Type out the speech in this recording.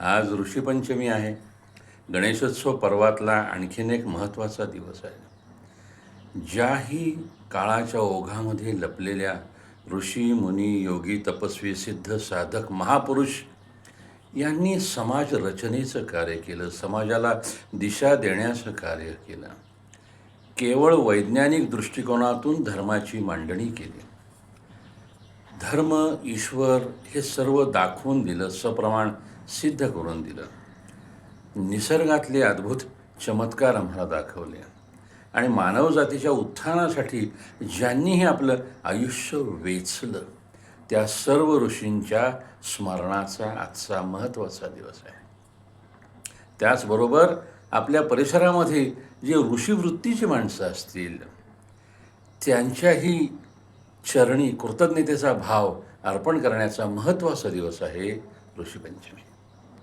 आज ऋषीपंचमी आहे. गणेशोत्सव पर्वातला आणखीन एक महत्त्वाचा दिवस आहे. ज्याही काळाच्या ओघामध्ये लपलेल्या ऋषी मुनी योगी तपस्वी सिद्ध साधक महापुरुष यांनी समाज रचनेचं कार्य केलं समाजाला दिशा देण्याचं कार्य केलं. केवळ वैज्ञानिक दृष्टिकोनातून धर्माची मांडणी केली. धर्म ईश्वर हे सर्व दाखवून दिलं सप्रमाण सिद्ध करून दिलं. निसर्गातले अद्भुत चमत्कार आम्हाला दाखवले. आणि मानवजातीच्या उत्थानासाठी ज्यांनीही आपलं आयुष्य वेचलं त्या सर्व ऋषींच्या स्मरणाचा आजचा महत्त्वाचा दिवस आहे. त्याचबरोबर आपल्या परिसरामध्ये जे ऋषीवृत्तीची माणसं असतील त्यांच्याही चरणी कृतज्ञतेचा भाव अर्पण करण्याचा महत्त्वाचा दिवस आहे ऋषीपंचमी.